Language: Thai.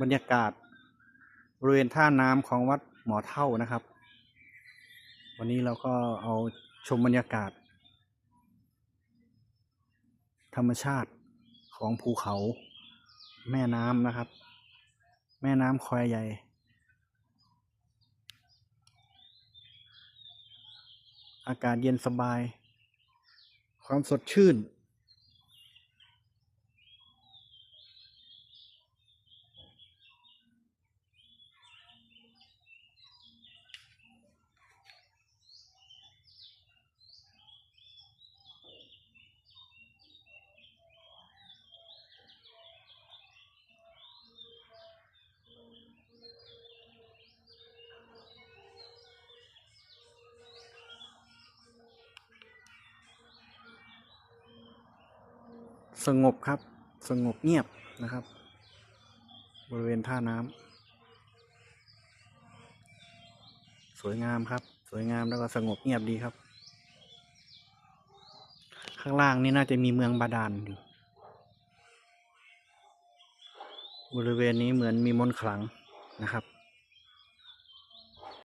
บรรยากาศ บริเวณท่าน้ำของวัดหมอเท่านะครับ วันนี้เราก็เอาชมบรรยากาศ ธรรมชาติของภูเขา แม่น้ำนะครับ แม่น้ำคอยใหญ่อากาศเย็นสบาย ความสดชื่น สงบครับ สงบเงียบนะครับ บริเวณท่าน้ำสวยงามครับ สวยงามแล้วก็สงบเงียบดีครับ ข้างล่างนี่น่าจะมีเมืองบาดาลอยู่บริเวณนี้เหมือนมีมนต์ขลังนะครับ